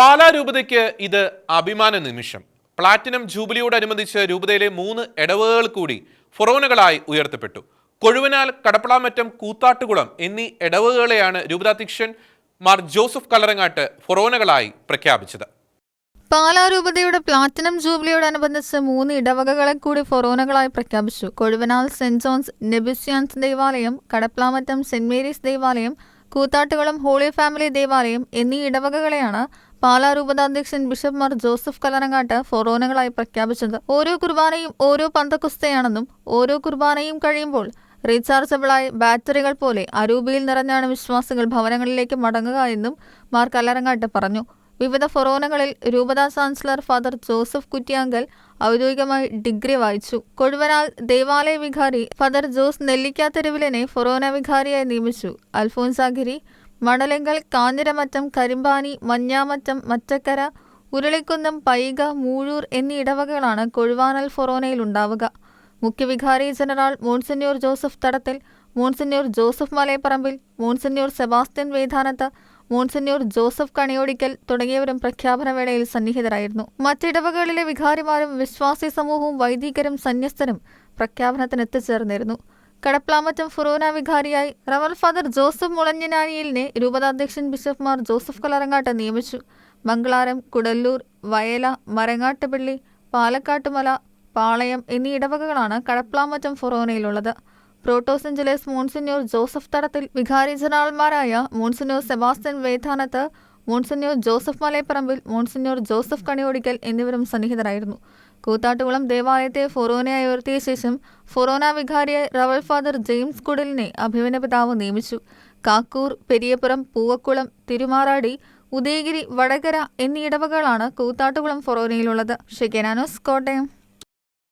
പാലാ രൂപതയ്ക്ക് ഇത് അഭിമാന നിമിഷം. പ്ലാറ്റിനം ജൂബിലിയോട് ജൂബിലിയോടനുബന്ധിച്ച് രൂപതയിലെ മൂന്ന് ഇടവകൾ കൂടി ഫൊറോനകളായി ഉയർത്തപ്പെട്ടു. കൊഴുവനാൽ കടപ്പളാമറ്റം കൂത്താട്ടുകുളം എന്നീ ഇടവകളെയാണ് രൂപതാധ്യക്ഷൻ മാർ ജോസഫ് കല്ലറങ്ങാട്ട് ഫൊറോനകളായി പ്രഖ്യാപിച്ചത്. പാലാ രൂപതയുടെ പ്ലാറ്റിനം ജൂബിലിയോടനുബന്ധിച്ച് മൂന്ന് ഇടവകകളെ കൂടി ഫൊറോനകളായി പ്രഖ്യാപിച്ചു. കൊഴുവനാൽ സെന്റ് ജോൺസ് നെബിസ്യാൻസ് ദേവാലയം കടപ്ലാമറ്റം സെന്റ് മേരീസ് ദേവാലയം കൂത്താട്ടുകുളം ഹോളി ഫാമിലി ദേവാലയം എന്നീ ഇടവകകളെയാണ് പാലാ രൂപതാധ്യക്ഷൻ ബിഷപ്പ് മാർ ജോസഫ് കലറങ്ങാട്ട് ഫൊറോനകളായി പ്രഖ്യാപിച്ചത്. ഓരോ കുർബാനയും ഓരോ പന്തക്കുസ്തയാണെന്നും ഓരോ കുർബാനയും കഴിയുമ്പോൾ റീചാർജബിളായ ബാറ്ററികൾ പോലെ അരൂപിയിൽ നിറഞ്ഞാണ് വിശ്വാസികൾ ഭവനങ്ങളിലേക്ക് മടങ്ങുക എന്നും മാർ കല്ലറങ്ങാട്ട് പറഞ്ഞു. വിവിധ ഫൊറോനകളിൽ രൂപതാ ചാൻസലർ ഫാദർ ജോസഫ് കുറ്റിയാങ്കൽ ഔദ്യോഗികമായി ഡിഗ്രി വായിച്ചു. കൊഴുവനാൽ ദേവാലയ വികാരി ഫാദർ ജോസ് നെല്ലിക്കാത്തെരുവിലിനെ ഫൊറോന വികാരിയായി നിയമിച്ചു. അൽഫോൻസാഗിരി മണലെങ്കൽ കാഞ്ഞിരമറ്റം കരിമ്പാനി മഞ്ഞാമറ്റം മറ്റക്കര ഉരുളിക്കുന്നം പൈക മൂഴൂർ എന്നീ ഇടവകകളാണ് കൊഴുവാനൽ ഫൊറോനയിൽ ഉണ്ടാവുക. മുഖ്യവികാരി general monsignor Joseph Thadathil monsignor Joseph Malayaparampil monsignor Sebastian Vedanath monsignor Joseph Kaniyodickal തുടങ്ങിയവരും പ്രഖ്യാപന വേളയിൽ സന്നിഹിതരായിരുന്നു. മറ്റിടവകളിലെ വികാരിമാരും വിശ്വാസി സമൂഹവും വൈദികരും സന്യസ്തരും പ്രഖ്യാപനത്തിന് എത്തിച്ചേർന്നിരുന്നു Kadaplamattam ഫുറോന വികാരിയായി റവൽ father Joseph മുളഞ്ഞനാനിയലിനെ രൂപതാധ്യക്ഷൻ ബിഷപ്പ്മാർ Joseph Kallarangatt നിയമിച്ചു. മംഗളാരം കുടല്ലൂർ വയല മരങ്ങാട്ടുപള്ളി പാലക്കാട്ടുമല പാളയം എന്നീ ഇടവകകളാണ് കടപ്ലാമറ്റം ഫൊറോനയിലുള്ളത്. പ്രോട്ടോസെഞ്ചലസ് മോൺസിന്യൂർ ജോസഫ് തടത്തിൽ വികാരി ജനറൽമാരായ monsignor Sebastian Vedanath monsignor Joseph Malayaparampil monsignor Joseph Kaniyodickal എന്നിവരും സന്നിഹിതരായിരുന്നു. കൂത്താട്ടുകുളം ദേവാലയത്തെ ഫൊറോനയായി ഉയർത്തിയ ശേഷം ഫൊറോന വികാരിയെ റവൽ ഫാദർ ജെയിംസ് കുടലിനെ അഭിമന പിതാവ് നിയമിച്ചു. കാക്കൂർ പെരിയപുരം പൂവക്കുളം തിരുമാറാടി ഉദയഗിരി വടകര എന്നീ ഇടവകളാണ് കൂത്താട്ടുകുളം ഫൊറോനയിലുള്ളത്. ഷെക്കനാനോസ് കോട്ടയം.